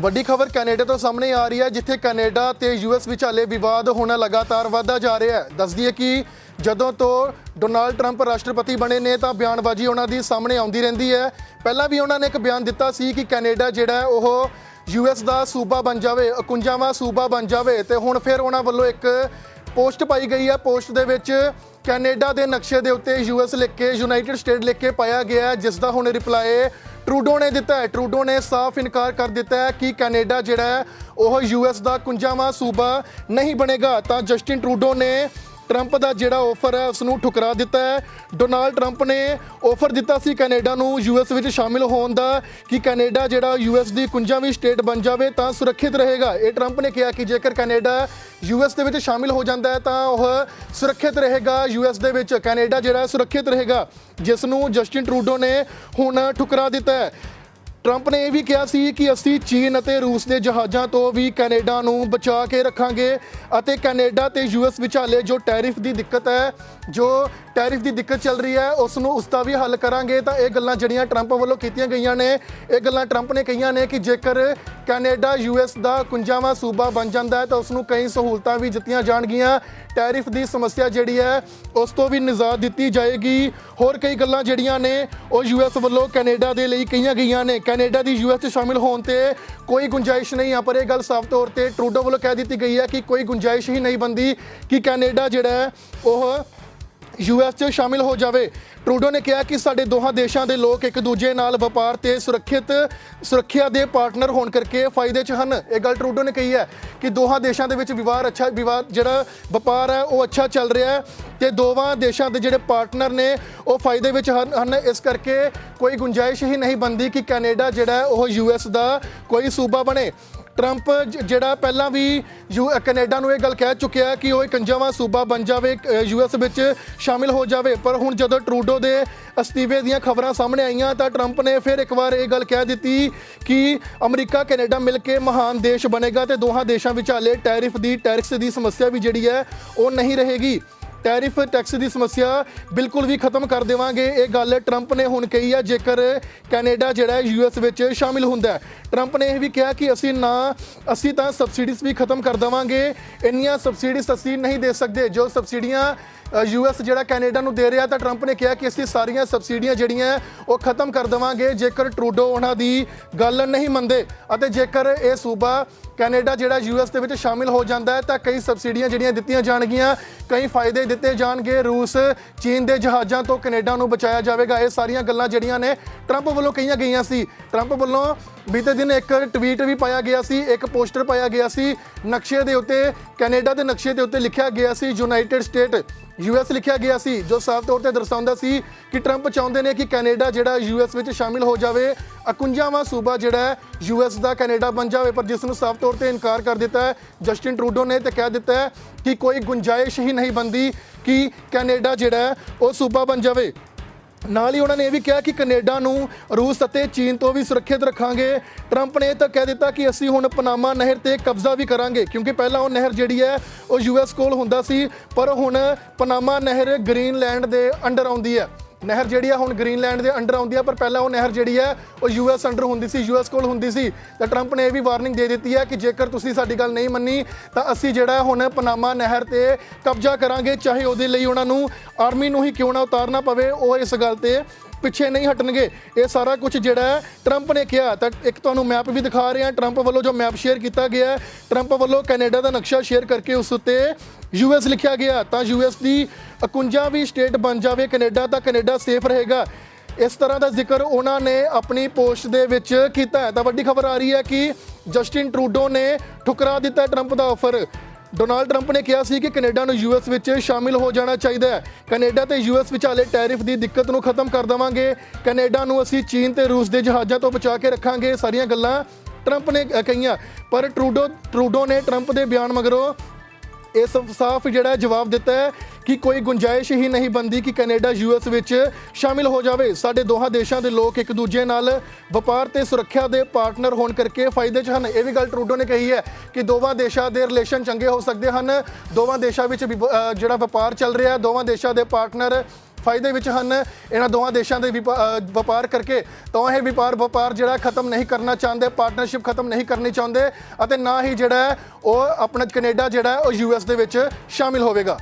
ਵੱਡੀ ਖਬਰ ਕੈਨੇਡਾ ਤੋਂ ਸਾਹਮਣੇ ਆ ਰਹੀ ਹੈ, ਜਿੱਥੇ ਕੈਨੇਡਾ ਤੇ ਯੂਐਸ ਵਿਚਾਲੇ ਵਿਵਾਦ ਹੁਣ ਲਗਾਤਾਰ ਵਧਦਾ ਜਾ ਰਿਹਾ ਹੈ। ਦੱਸਦੀ ਹੈ ਕਿ ਜਦੋਂ ਤੋਂ ਡੋਨਾਲਡ ਟਰੰਪ ਰਾਸ਼ਟਰਪਤੀ ਬਣੇ ਨੇ, ਤਾਂ ਬਿਆਨਬਾਜ਼ੀ ਉਹਨਾਂ ਦੀ ਸਾਹਮਣੇ ਆਉਂਦੀ ਰਹਿੰਦੀ ਹੈ। ਪਹਿਲਾਂ ਵੀ ਉਹਨਾਂ ਨੇ ਇੱਕ ਬਿਆਨ ਦਿੱਤਾ ਸੀ ਕਿ ਕੈਨੇਡਾ ਜਿਹੜਾ ਹੈ, ਉਹ ਯੂਐਸ ਦਾ ਸੂਬਾ ਬਣ ਜਾਵੇ 51ਵਾਂ ਸੂਬਾ ਬਣ ਜਾਵੇ ਤੇ ਹੁਣ ਫਿਰ ਉਹਨਾਂ ਵੱਲੋਂ ਇੱਕ ਪੋਸਟ ਪਾਈ ਗਈ ਹੈ। ਪੋਸਟ ਦੇ ਵਿੱਚ ਕੈਨੇਡਾ ਦੇ ਨਕਸ਼ੇ ਦੇ ਉੱਤੇ ਯੂਐਸ ਲਿਖ ਕੇ ਯੂਨਾਈਟਿਡ ਸਟੇਟ ਲਿਖ ਕੇ ਪਾਇਆ ਗਿਆ ਹੈ, ਜਿਸ ਦਾ ਹੁਣ ਰਿਪਲਾਈ ਟਰੂਡੋ ਨੇ ਦਿੱਤਾ ਹੈ। ਟਰੂਡੋ ਨੇ ਸਾਫ਼ ਇਨਕਾਰ ਕਰ ਦਿੱਤਾ ਹੈ ਕਿ ਕੈਨੇਡਾ ਜਿਹੜਾ ਹੈ ਉਹ ਯੂਐਸ ਦਾ 51ਵਾਂ ਸੂਬਾ ਨਹੀਂ ਬਣੇਗਾ। ਤਾਂ ਜਸਟਿਨ ਟਰੂਡੋ ਨੇ ਟਰੰਪ ਦਾ ਜਿਹੜਾ ਆਫਰ ਹੈ ਉਸ ਨੂੰ ਠੁਕਰਾ ਦਿੱਤਾ ਹੈ। ਡੋਨਾਲਡ ਟਰੰਪ ਨੇ ਆਫਰ ਦਿੱਤਾ ਸੀ ਕੈਨੇਡਾ ਨੂੰ ਯੂਐਸ ਵਿੱਚ ਸ਼ਾਮਿਲ ਹੋਣ ਦਾ, ਕਿ ਕੈਨੇਡਾ ਜਿਹੜਾ ਯੂਐਸ ਦੀ 51ਵੀਂ ਸਟੇਟ ਬਣ ਜਾਵੇ, ਤਾਂ ਸੁਰੱਖਿਅਤ ਰਹੇਗਾ। ਇਹ ਟਰੰਪ ਨੇ ਕਿਹਾ ਕਿ ਜੇਕਰ ਕੈਨੇਡਾ ਯੂਐਸ ਦੇ ਵਿੱਚ ਸ਼ਾਮਿਲ ਹੋ ਜਾਂਦਾ ਹੈ, ਤਾਂ ਉਹ ਸੁਰੱਖਿਅਤ ਰਹੇਗਾ ਯੂਐਸ ਦੇ ਵਿੱਚ। ਕੈਨੇਡਾ ਜਿਹੜਾ ਸੁਰੱਖਿਅਤ ਰਹੇਗਾ ਜਿਸ ਨੂੰ ਜਸਟਿਨ ਟਰੂਡੋ ਨੇ ਹੁਣ ਠੁਕਰਾ ਦਿੱਤਾ ਹੈ। ਟਰੰਪ ਨੇ ਇਹ ਵੀ ਕਿਹਾ ਸੀ ਕਿ ਅਸੀਂ ਚੀਨ ਅਤੇ ਰੂਸ ਦੇ ਜਹਾਜ਼ਾਂ ਤੋਂ ਵੀ ਕੈਨੇਡਾ ਨੂੰ ਬਚਾ ਕੇ ਰੱਖਾਂਗੇ ਅਤੇ ਕੈਨੇਡਾ ਤੇ ਯੂਐਸ ਵਿਚਾਲੇ ਜੋ ਟੈਰਿਫ ਦੀ ਦਿੱਕਤ ਹੈ, ਜੋ ਟੈਰਿਫ ਦੀ ਦਿੱਕਤ ਚੱਲ ਰਹੀ ਹੈ ਉਸ ਨੂੰ ਉਸ ਦਾ ਵੀ ਹੱਲ ਕਰਾਂਗੇ ਤਾਂ ਇਹ ਗੱਲਾਂ ਜਿਹੜੀਆਂ ਟਰੰਪ ਵੱਲੋਂ ਕੀਤੀਆਂ ਗਈਆਂ ਨੇ, ਇਹ ਗੱਲਾਂ ਟਰੰਪ ਨੇ ਕਹੀਆਂ ਨੇ ਕਿ ਜੇਕਰ ਕੈਨੇਡਾ ਯੂਐਸ ਦਾ 51ਵਾਂ ਸੂਬਾ ਬਣ ਜਾਂਦਾ ਹੈ ਤਾਂ ਉਸ ਨੂੰ ਕਈ ਸਹੂਲਤਾਂ ਵੀ ਦਿੱਤੀਆਂ ਜਾਣਗੀਆਂ। ਟੈਰਿਫ ਦੀ ਸਮੱਸਿਆ ਜਿਹੜੀ ਹੈ, ਉਸ ਤੋਂ ਵੀ ਨਿਜ਼ਾਤ ਦਿੱਤੀ ਜਾਏਗੀ। ਹੋਰ ਕਈ ਗੱਲਾਂ ਜਿਹੜੀਆਂ ਨੇ, ਉਹ ਯੂਐਸ ਵੱਲੋਂ ਕੈਨੇਡਾ ਦੇ ਲਈ ਕਹੀਆਂ ਗਈਆਂ ਨੇ। ਕੈਨੇਡਾ ਦੀ ਯੂਐਸ 'ਚ ਸ਼ਾਮਿਲ ਹੋਣ ਤੇ ਕੋਈ ਗੁੰਜਾਇਸ਼ ਨਹੀਂ ਆ, ਪਰ ਇਹ ਗੱਲ ਸਾਫ਼ ਤੌਰ ਤੇ ਟਰੂਡੋ ਵੱਲੋਂ ਕਹਿ ਦਿੱਤੀ ਗਈ ਹੈ ਕਿ ਕੋਈ ਗੁੰਜਾਇਸ਼ ਹੀ ਨਹੀਂ ਬੰਦੀ ਕਿ ਕੈਨੇਡਾ ਜਿਹੜਾ ਹੈ, ਉਹ ਯੂਐਸ 'ਚ ਸ਼ਾਮਿਲ ਹੋ ਜਾਵੇ। ਟਰੂਡੋ ਨੇ ਕਿਹਾ ਕਿ ਸਾਡੇ ਦੋਹਾਂ ਦੇਸ਼ਾਂ ਦੇ ਲੋਕ ਇੱਕ ਦੂਜੇ ਨਾਲ ਵਪਾਰ ਤੇ ਸੁਰੱਖਿਅਤ, ਸੁਰੱਖਿਆ ਦੇ ਪਾਰਟਨਰ ਹੋਣ ਕਰਕੇ ਫਾਇਦੇ 'ਚ ਹਨ। ਇਹ ਗੱਲ ਟਰੂਡੋ ਨੇ ਕਹੀ ਹੈ ਕਿ ਦੋਹਾਂ ਦੇਸ਼ਾਂ ਦੇ ਵਿੱਚ ਵਿਵਹਾਰ ਅੱਛਾ ਵਿਵਾਦ ਜਿਹੜਾ ਵਪਾਰ ਹੈ, ਉਹ ਅੱਛਾ ਚੱਲ ਰਿਹਾ ਹੈ ਤੇ ਦੋਵਾਂ ਦੇਸ਼ਾਂ ਦੇ ਜਿਹੜੇ ਪਾਰਟਨਰ ਨੇ, ਉਹ ਫਾਇਦੇ ਵਿੱਚ ਹਨ ਹਨ। ਇਸ ਕਰਕੇ ਕੋਈ ਗੁੰਜਾਇਸ਼ ਹੀ ਨਹੀਂ ਬੰਦੀ ਕਿ ਕੈਨੇਡਾ ਜਿਹੜਾ ਹੈ, ਉਹ ਯੂਐਸ ਦਾ ਕੋਈ ਸੂਬਾ ਬਣੇ। ਟਰੰਪ ਜਿਹੜਾ ਪਹਿਲਾਂ ਵੀ ਯੂ ਕੈਨੇਡਾ ਨੂੰ ਇਹ ਗੱਲ ਕਹਿ ਚੁੱਕਿਆ ਕਿ ਉਹ 51ਵਾਂ ਸੂਬਾ ਬਣ ਜਾਵੇ ਯੂਐਸ ਵਿੱਚ ਸ਼ਾਮਿਲ ਹੋ ਜਾਵੇ। ਪਰ ਹੁਣ ਜਦੋਂ ਟਰੂਡੋ ਦੇ ਅਸਤੀਫੇ ਦੀਆਂ ਖਬਰਾਂ ਸਾਹਮਣੇ ਆਈਆਂ ਤਾਂ ਟਰੰਪ ਨੇ ਫਿਰ ਇੱਕ ਵਾਰ ਇਹ ਗੱਲ ਕਹਿ ਦਿੱਤੀ ਕਿ ਅਮਰੀਕਾ, ਕੈਨੇਡਾ ਮਿਲ ਕੇ ਮਹਾਨ ਦੇਸ਼ ਬਣੇਗਾ ਤੇ ਦੋਹਾਂ ਦੇਸ਼ਾਂ ਵਿਚਾਲੇ ਟੈਰਿਫ ਦੀ ਟੈਕਸ ਦੀ ਸਮੱਸਿਆ ਵੀ ਜਿਹੜੀ ਹੈ ਉਹ ਨਹੀਂ ਰਹੇਗੀ। ਟੈਰਿਫ ਟੈਕਸ ਦੀ ਸਮੱਸਿਆ ਬਿਲਕੁਲ ਵੀ ਖਤਮ ਕਰ ਦੇਵਾਂਗੇ। ਇਹ ਗੱਲ ਟਰੰਪ ਨੇ ਹੁਣ ਕਹੀ ਹੈ ਜੇਕਰ ਕੈਨੇਡਾ ਜਿਹੜਾ ਯੂਐਸ ਵਿੱਚ ਸ਼ਾਮਿਲ ਹੁੰਦਾ ਟਰੰਪ ਨੇ ਇਹ ਵੀ ਕਿਹਾ ਕਿ ਅਸੀਂ ਨਾ, ਅਸੀਂ ਤਾਂ ਸਬਸਿਡੀਜ਼ ਵੀ ਖਤਮ ਕਰ ਦੇਵਾਂਗੇ। ਇੰਨੀਆਂ ਸਬਸਿਡੀਜ਼ ਅਸੀਂ ਨਹੀਂ ਦੇ ਸਕਦੇ। ਜੋ ਸਬਸਿਡੀਆਂ ਯੂਐਸ ਜਿਹੜਾ ਕੈਨੇਡਾ ਨੂੰ ਦੇ ਰਿਹਾ ਤਾਂ ਟਰੰਪ ਨੇ ਕਿਹਾ ਕਿ ਅਸੀਂ ਸਾਰੀਆਂ ਸਬਸਿਡੀਆਂ ਜਿਹੜੀਆਂ ਉਹ ਖਤਮ ਕਰ ਦੇਵਾਂਗੇ। ਜੇਕਰ ਟਰੂਡੋ ਉਹਨਾਂ ਦੀ ਗੱਲ ਨਹੀਂ ਮੰਨਦੇ ਅਤੇ ਜੇਕਰ ਇਹ ਸੂਬਾ ਕੈਨੇਡਾ ਜਿਹੜਾ ਯੂਐਸ ਦੇ ਵਿੱਚ ਸ਼ਾਮਿਲ ਹੋ ਜਾਂਦਾ ਹੈ, ਤਾਂ ਕਈ ਸਬਸਿਡੀਆਂ ਜਿਹੜੀਆਂ ਦਿੱਤੀਆਂ ਜਾਣਗੀਆਂ, ਕਈ ਫਾਇਦੇ ਦਿੱਤੇ ਜਾਣਗੇ। ਰੂਸ, ਚੀਨ ਦੇ ਜਹਾਜ਼ਾਂ ਤੋਂ ਕੈਨੇਡਾ ਨੂੰ ਬਚਾਇਆ ਜਾਵੇਗਾ। ਇਹ ਸਾਰੀਆਂ ਗੱਲਾਂ ਜਿਹੜੀਆਂ ਨੇ ਟਰੰਪ ਵੱਲੋਂ ਕਹੀਆਂ ਗਈਆਂ ਸੀ। ਟਰੰਪ ਵੱਲੋਂ ਬੀਤੇ ਦਿਨ ਇੱਕ ਟਵੀਟ ਵੀ ਪਾਇਆ ਗਿਆ ਸੀ, ਇੱਕ ਪੋਸਟਰ ਪਾਇਆ ਗਿਆ ਸੀ। ਨਕਸ਼ੇ ਦੇ ਉੱਤੇ, ਕੈਨੇਡਾ ਦੇ ਨਕਸ਼ੇ ਦੇ ਉੱਤੇ ਲਿਖਿਆ ਗਿਆ ਸੀ ਯੂਨਾਈਟਿਡ ਸਟੇਟ ਯੂਐਸ ਲਿਖਿਆ ਗਿਆ ਸੀ, ਜੋ ਸਾਫ਼ ਤੌਰ ਤੇ ਦਰਸਾਉਂਦਾ ਸੀ ਕਿ ਟਰੰਪ ਚਾਹੁੰਦੇ ਨੇ ਕਿ ਕੈਨੇਡਾ ਜਿਹੜਾ ਯੂਐਸ ਵਿੱਚ ਸ਼ਾਮਿਲ ਹੋ ਜਾਵੇ। 51ਵਾਂ ਸੂਬਾ ਜਿਹੜਾ ਹੈ ਯੂਐਸ ਦਾ ਕੈਨੇਡਾ ਬਣ ਜਾਵੇ, ਪਰ ਜਿਸ ਨੂੰ ਸਾਫ਼ ਤੌਰ ਤੇ ਇਨਕਾਰ ਕਰ ਦਿੱਤਾ ਹੈ, ਜਸਟਿਨ ਟਰੂਡੋ ਨੇ ਤੇ ਕਹਿ ਦਿੱਤਾ ਹੈ ਕਿ ਕੋਈ ਗੁੰਜਾਇਸ਼ ਹੀ ਨਹੀਂ ਬੰਦੀ ਕਿ ਕੈਨੇਡਾ ਜਿਹੜਾ ਹੈ, ਉਹ ਸੂਬਾ ਬਣ ਜਾਵੇ। ਨਾਲ ਹੀ ਉਹਨਾਂ ਨੇ ਇਹ ਵੀ ਕਿਹਾ ਕਿ ਕੈਨੇਡਾ ਨੂੰ ਰੂਸ ਅਤੇ ਚੀਨ ਤੋਂ ਵੀ ਸੁਰੱਖਿਅਤ ਰੱਖਾਂਗੇ। ਟਰੰਪ ਨੇ ਇਹ ਤਾਂ ਕਹਿ ਦਿੱਤਾ ਕਿ ਅਸੀਂ ਹੁਣ ਪਨਾਮਾ ਨਹਿਰ ਤੇ ਕਬਜ਼ਾ ਵੀ ਕਰਾਂਗੇ, ਕਿਉਂਕਿ ਪਹਿਲਾਂ ਉਹ ਨਹਿਰ ਜਿਹੜੀ ਹੈ, ਉਹ ਯੂਐਸ ਕੋਲ ਹੁੰਦਾ ਸੀ, ਪਰ ਹੁਣ ਪਨਾਮਾ ਨਹਿਰ ਗ੍ਰੀਨਲੈਂਡ ਦੇ ਅੰਡਰ ਆਉਂਦੀ ਹੈ। ਨਹਿਰ ਜਿਹੜੀ ਆ ਹੁਣ ਗ੍ਰੀਨਲੈਂਡ ਦੇ ਅੰਡਰ ਆਉਂਦੀ ਆ, ਪਰ ਪਹਿਲਾਂ ਉਹ ਨਹਿਰ ਜਿਹੜੀ ਹੈ ਉਹ ਯੂਐਸ ਅੰਡਰ ਹੁੰਦੀ ਸੀ ਯੂਐਸ ਕੋਲ ਹੁੰਦੀ ਸੀ। ਤਾਂ ਟਰੰਪ ਨੇ ਇਹ ਵੀ ਵਾਰਨਿੰਗ ਦੇ ਦਿੱਤੀ ਹੈ ਕਿ ਜੇਕਰ ਤੁਸੀਂ ਸਾਡੀ ਗੱਲ ਨਹੀਂ ਮੰਨੀ, ਤਾਂ ਅਸੀਂ ਜਿਹੜਾ ਹੁਣ ਪਨਾਮਾ ਨਹਿਰ ਤੇ ਕਬਜ਼ਾ ਕਰਾਂਗੇ, ਚਾਹੇ ਉਹਦੇ ਲਈ ਉਹਨਾਂ ਨੂੰ ਆਰਮੀ ਨੂੰ ਹੀ ਕਿਉਂ ਨਾ ਉਤਾਰਨਾ ਪਵੇ, ਉਹ ਇਸ ਗੱਲ ਤੇ ਪਿੱਛੇ ਨਹੀਂ ਹਟਣਗੇ। ਇਹ ਸਾਰਾ ਕੁਝ ਜਿਹੜਾ ਟਰੰਪ ਨੇ ਕਿਹਾ। ਤਾਂ ਇੱਕ ਤੁਹਾਨੂੰ ਮੈਪ ਵੀ ਦਿਖਾ ਰਹੇ ਹਾਂ ਟਰੰਪ ਵੱਲੋਂ ਜੋ ਮੈਪ ਸ਼ੇਅਰ ਕੀਤਾ ਗਿਆ ਹੈ ਟਰੰਪ ਵੱਲੋਂ ਕੈਨੇਡਾ ਦਾ ਨਕਸ਼ਾ ਸ਼ੇਅਰ ਕਰਕੇ ਉਸ ਉੱਤੇ ਯੂਐਸ ਲਿਖਿਆ ਗਿਆ। ਤਾਂ ਯੂਐਸ ਦੀ 51ਵੀਂ ਸਟੇਟ ਬਣ ਜਾਵੇ, ਕੈਨੇਡਾ ਤਾਂ ਕੈਨੇਡਾ ਸੇਫ ਰਹੇਗਾ। ਇਸ ਤਰ੍ਹਾਂ ਦਾ ਜ਼ਿਕਰ ਉਹਨਾਂ ਨੇ ਆਪਣੀ ਪੋਸਟ ਦੇ ਵਿੱਚ ਕੀਤਾ ਹੈ। ਤਾਂ ਵੱਡੀ ਖਬਰ ਆ ਰਹੀ ਹੈ ਕਿ ਜਸਟਿਨ ਟਰੂਡੋ ਨੇ ਠੁਕਰਾ ਦਿੱਤਾ ਟਰੰਪ ਦਾ ਆਫਰ ਡੋਨਾਲਡ ਟਰੰਪ ਨੇ ਕਿਹਾ ਸੀ ਕਿ ਕੈਨੇਡਾ ਨੂੰ ਯੂਐਸ ਵਿੱਚ ਸ਼ਾਮਿਲ ਹੋ ਜਾਣਾ ਚਾਹੀਦਾ ਹੈ। ਕੈਨੇਡਾ ਤੇ ਯੂਐਸ ਵਿਚਾਲੇ ਟੈਰਿਫ ਦੀ ਦਿੱਕਤ ਨੂੰ ਖਤਮ ਕਰ ਦੇਵਾਂਗੇ। ਕੈਨੇਡਾ ਨੂੰ ਅਸੀਂ ਚੀਨ ਤੇ ਰੂਸ ਦੇ ਜਹਾਜ਼ਾਂ ਤੋਂ ਬਚਾ ਕੇ ਰੱਖਾਂਗੇ, ਸਾਰੀਆਂ ਗੱਲਾਂ ਟਰੰਪ ਨੇ ਕਹੀਆਂ। ਪਰ ਟਰੂਡੋ ਟਰੂਡੋ ਨੇ ਟਰੰਪ ਦੇ ਬਿਆਨ ਮਗਰੋਂ ਇਸ ਸਾਫ਼ ਜਿਹੜਾ ਜਵਾਬ ਦਿੱਤਾ ਹੈ ਕਿ ਕੋਈ ਗੁੰਜਾਇਸ਼ ਹੀ ਨਹੀਂ ਬੰਦੀ ਕਿ ਕੈਨੇਡਾ ਯੂਐਸ ਵਿੱਚ ਸ਼ਾਮਿਲ ਹੋ ਜਾਵੇ। ਸਾਡੇ ਦੋਹਾਂ ਦੇਸ਼ਾਂ ਦੇ ਲੋਕ ਇੱਕ ਦੂਜੇ ਨਾਲ ਵਪਾਰ ਤੇ ਸੁਰੱਖਿਆ ਦੇ ਪਾਰਟਨਰ ਹੋਣ ਕਰਕੇ ਫਾਇਦੇ 'ਚ ਹਨ। ਇਹ ਵੀ ਗੱਲ ਟਰੂਡੋ ਨੇ ਕਹੀ ਹੈ ਕਿ ਦੋਵਾਂ ਦੇਸ਼ਾਂ ਦੇ ਰਿਲੇਸ਼ਨ ਚੰਗੇ ਹੋ ਸਕਦੇ ਹਨ। ਦੋਵਾਂ ਦੇਸ਼ਾਂ ਵਿੱਚ ਵੀ ਜਿਹੜਾ ਵਪਾਰ ਚੱਲ ਰਿਹਾ ਹੈ, ਦੋਵਾਂ ਦੇਸ਼ਾਂ ਦੇ ਪਾਰਟਨਰ ਫਾਇਦੇ ਵਿੱਚ ਹਨ। ਇਹਨਾਂ ਦੋਵਾਂ ਦੇਸ਼ਾਂ ਦੇ ਵਿਪਾ- ਵਪਾਰ ਕਰਕੇ ਤਾਂ ਇਹ ਵਪਾਰ ਵਪਾਰ ਜਿਹੜਾ ਖਤਮ ਨਹੀਂ ਕਰਨਾ ਚਾਹੁੰਦੇ, ਪਾਰਟਨਰਸ਼ਿਪ ਖਤਮ ਨਹੀਂ ਕਰਨੀ ਚਾਹੁੰਦੇ ਅਤੇ ਨਾ ਹੀ ਜਿਹੜਾ ਉਹ ਆਪਣਾ ਕੈਨੇਡਾ ਜਿਹੜਾ ਹੈ, ਉਹ ਯੂਐਸ ਦੇ ਵਿੱਚ ਸ਼ਾਮਿਲ ਹੋਵੇਗਾ।